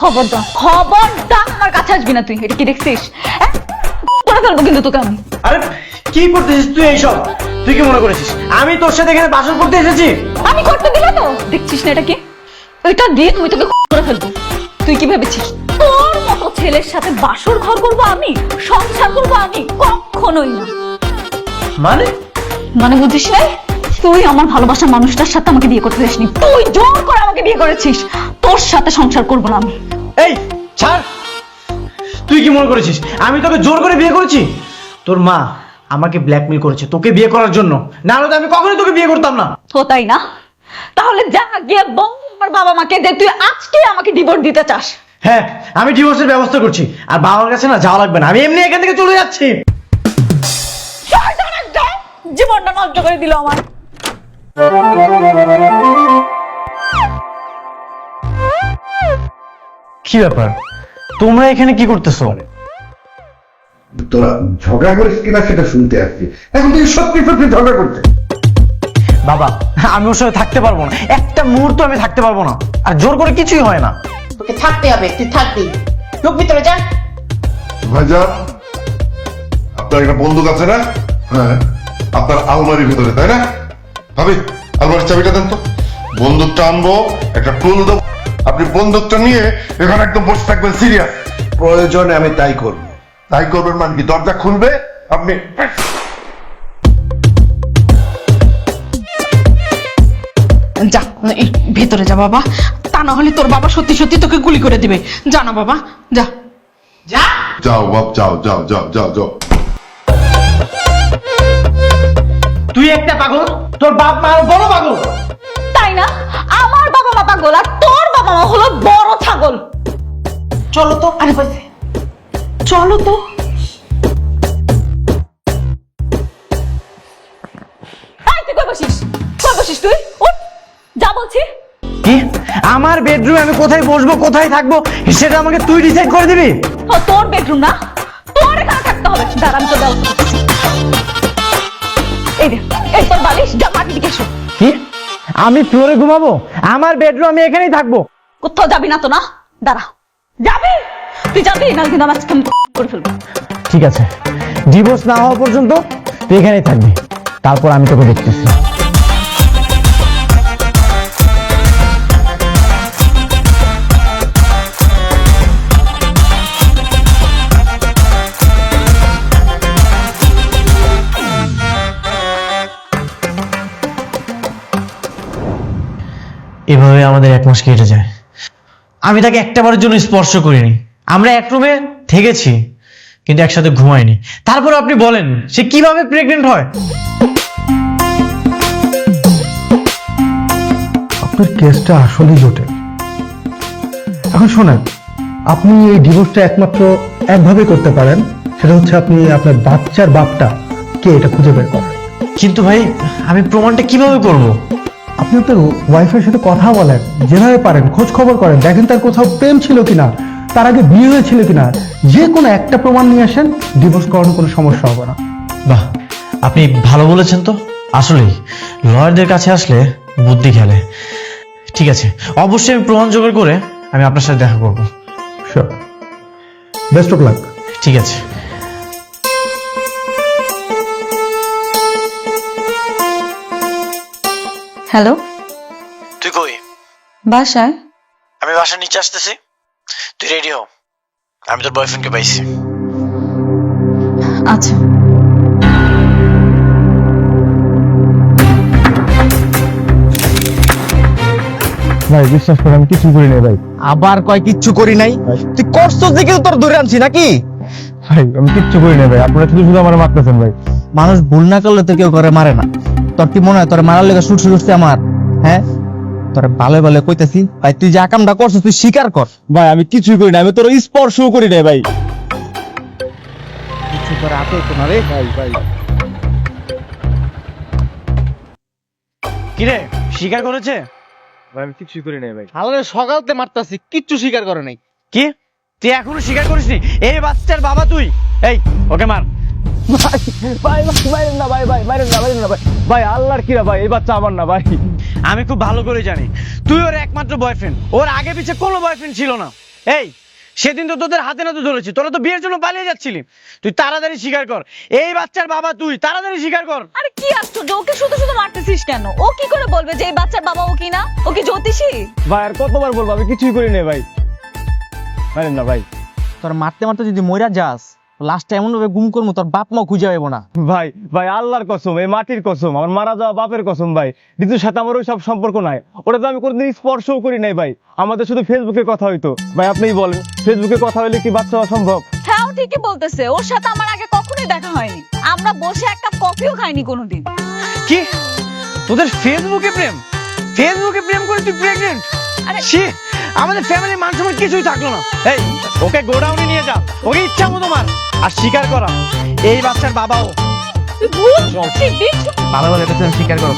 খবরদার। খবরদার আমার কাছে আসবি না তুই। এটা কি দেখছিস? হ্যাঁ? করে ফেলব কিন্তু তোকে আমি। আরে কি করতেছিস তুই এইসব? তুই কি মনে করেছিস? আমি তোর সাথে এখানে বাসন করতে এসেছি? আমি করতে দিলে তো। দেখছিস না এটা কি? এটা দিয়ে তুমি তোকে করে ফেলব। তুই কি ভেবেছিস? তোর মতো ছেলের সাথে বাসর ঘর করব আমি? সংসার করব আমি? কখনোই না। মানে? মানে বুঝিস নাই তুই আমার ভালোবাসার মানুষটার সাথে আমাকে বিয়ে করতে দিসনি তুই জোর করে আমাকে বিয়ে করেছিস। তোর সাথে সংসার করব না আমি। এই ছাড়। তুই কি মনে করেছিস? আমি তোকে জোর করে বিয়ে করেছি? তোর মা আমাকে ব্ল্যাকমেল করেছে তোকে বিয়ে করার জন্য। না হলে তো আমি কখনোই তোকে বিয়ে করতাম না। তো তাই না? তাহলে যা গিয়ে বল আমার বাবা মাকে যে তুই আজকে আমাকে ডিভোর্স দিতে চাস। হ্যাঁ আমি ডিভোর্সের ব্যবস্থা করছি। আর বাবার কাছে না যাওয়া লাগবে না। আমি এমনি এখান থেকে চলে যাচ্ছি। জীবনটা নষ্ট করে দিল আমার। কি ব্যাপার? তোমরা এখানে কি করতেছো? তোরা ঝগড়া করিস কিনা সেটা শুনতে আসছি। এখন তুই সত্যি সত্যি ঝগড়া করতে। বাবা আমি ওর সাথে থাকতে পারব না। একটা মুহূর্ত আমি থাকতে পারব না। আর জোর করে কিছুই হয় না। তোকে থাকতে হবে তুই থাকবি। লোক ভিতরে যা। ভাইজান আপনার একটা বন্দুক আছে না? হ্যাঁ। আপনার আলমারির ভিতরে তাই না? ভাবি আলমারির চাবিটা দেন তো। বন্দুকটা আনব একটা টুল দেবো। আপনি বন্দুকটা নিয়ে এখানে একদম বসে থাকবেন সিরিয়াস প্রয়োজনে আমি তাই করব। তাই করবেন মানে কি? দরজা খুলবে আপনি যা এই ভেতরে যা বাবা। তা না হলে তোর বাবা সত্যি সত্যি তোকে গুলি করে দিবে। যা না বাবা যা। যা। যাও বাপ যাও যাও যাও যাও যাও। তুই একটা পাগল তোর বাপ মা বড় পাগল। তাই না? আমার বাবা মা পাগল আর তোর বাবা মা হলো বড় ছাগল। চলো তো। আরে ভাই চলো তো। তুই কই বসিস? কই বসিস তুই? উঠ যা বলছি। কি? আমার বেডরুমে আমি কোথায় বসবো কোথায় থাকব সেটা আমাকে তুই ডিসাইড করে দিবি? ও তোর বেডরুম না? তোর এখানে থাকতে হবে। দাঁড়া আমি তো করতেছি। এই দে এই তোর বালিশ যা মাটি দিকে কি? আমি ফ্লোরে ঘুমাবো? আমার বেডরুম আমি এখানেই থাকব? কোথাও যাবি না তো না? দাঁড়া। যাবি? তুই যাবি? না কিন্তু আমার আজকে করে ফেলব। ঠিক আছে। ডিভোর্স না হওয়া পর্যন্ত তুই এখানেই থাকবি। তারপর আমি তোকে দেখতেছি। এভাবে আমাদের এক মাস কেটে যায়। আমি তাকে একটাবারের জন্য স্পর্শ করিনি। আমরা এক রুমে থেকেছি কিন্তু একসাথে ঘুমাইনি। তারপর আপনি বলেন সে কীভাবে প্রেগনেন্ট হয়? আপনার কেসটা আসলেই জটিল। এখন শোনেন আপনি এই ডিভোর্সটা একমাত্র একভাবে করতে পারেন সেটা হচ্ছে আপনি আপনার বাচ্চার বাপটা কে এটা খুঁজে বের করেন। কিন্তু ভাই আমি প্রমাণটা কীভাবে করব? আপনি আপনার ওয়াইফের সাথে কথা বলেন যেভাবে পারেন খোঁজ খবর করেন দেখেন তার কোথাও প্রেম ছিল কিনা তার আগে বিয়ে হয়েছিল কিনা যে কোনো একটা প্রমাণ নিয়ে আসেন ডিভোর্স করানোর কোনো সমস্যা হবে না। বাহ আপনি ভালো বলেছেন তো। আসলেই লয়ারদের কাছে আসলে বুদ্ধি খেলে। ঠিক আছে অবশ্যই আমি প্রমাণ জোগাড় করে আমি আপনার সাথে দেখা করব। শিওর বেস্ট অফ লাক ঠিক আছে। হ্যালো? তুই কই? বাসায়। আমি বাসা নিচে আসতেছি। তুই রেডি হও আমি তোর বয়ফ্রেন্ডকে পাইছি। আচ্ছা। ভাই বিশ্বাস করে আমি কিছু করি নাই ভাই। আবার কয় কিচ্ছু করি নাই? তুই করছ দেখে তোর ধরে আনছি নাকি? ভাই আমি কিচ্ছু করি নাই ভাই। আপনারা শুধু শুধু আমার মারতেছেন ভাই। মানুষ ভুল না করলে তো কেউ করে মারে না। তোর কি মনে হয় তোর মারার লেগে শুট শুটছে আমার? হ্যাঁ? তোর ভালো ভালো কইতাছি। ভাই তুই যে আকামটা করছিস তুই স্বীকার কর। ভাই আমি কিছুই করি না আমি তোর স্পর্শও করি নাই ভাই। কিছু করে হাতে তো না রে। ভাই ভাই। কিরে স্বীকার করেছে? ভাই আমি কিছুই করি নাই ভাই। হালারে সকালতে মারতাছি কিচ্ছু স্বীকার করে নাই। কি? তুই এখনও স্বীকার করিসনি? এই বাচ্চার বাবা তুই। এই ওকে মার। ভাই ভাই বাইরেন না ভাই ভাই বাইরেন না বাইরেন না ভাই। ভাই আল্লাহর কিরা ভাই? এই বাচ্চা আমার না ভাই। আমি খুব ভালো করে জানি। তুই ওর একমাত্র বয়ফ্রেন্ড ওর আগে পিছে কোনো বয়ফ্রেন্ড ছিল না। এই সেদিন তো তোদের হাতে নাতে ধরেছি। তোরা তো বিয়ের জন্য পালিয়ে যাচ্ছিলি। তুই তাড়াতাড়ি স্বীকার কর। এই বাচ্চার বাবা তুই তাড়াতাড়ি স্বীকার কর। আরে কি আশ্চর্য ওকে শুধু শুধু মারতেছিস কেন? ও কি করে বলবে যে এই বাচ্চার বাবা ও কি না ও কি জ্যোতিষী? ভাই আর কতবার বলব? আমি কিছুই করি না ভাই। মারেন না ভাই। তোর মারতে মারতে যদি মইরা যাস লাস্টে এমন ভাবে গুম করব তোর বাপ মা খুঁজে পাবো না। ভাই ভাই আল্লাহর কসম এই মাটির কসম আমার মারা যাওয়া বাপের কসম ভাই। ঋতুর সাথে আমার ওই সব সম্পর্ক নাই। ওটা তো আমি কোনোদিন স্পর্শও করি নাই ভাই। আমাদের শুধু ফেসবুকে কথা হইতো। ভাই আপনিই বলেন ফেসবুকে কথা হইলে কি বাচ্চা হওয়া সম্ভব? হ্যাঁ ও ঠিকই বলতেছে। ওর সাথে আমার আগে কখনোই দেখা হয়নি। আমরা বসে একটা কফিও খাইনি কোনোদিন। কি? তোদের ফেসবুকে প্রেম? ফেসবুকে প্রেম করে তুই প্রেগনেন্ট আরে ছি আমাদের ফ্যামিলির মান কিছুই থাকল না। এই ওকে গোডাউনে নিয়ে যা। ওকে ইচ্ছা মতো মার। আর স্বীকার করা এই বাচ্চার বাবাও। ভালো বলে ভালো স্বীকার করো।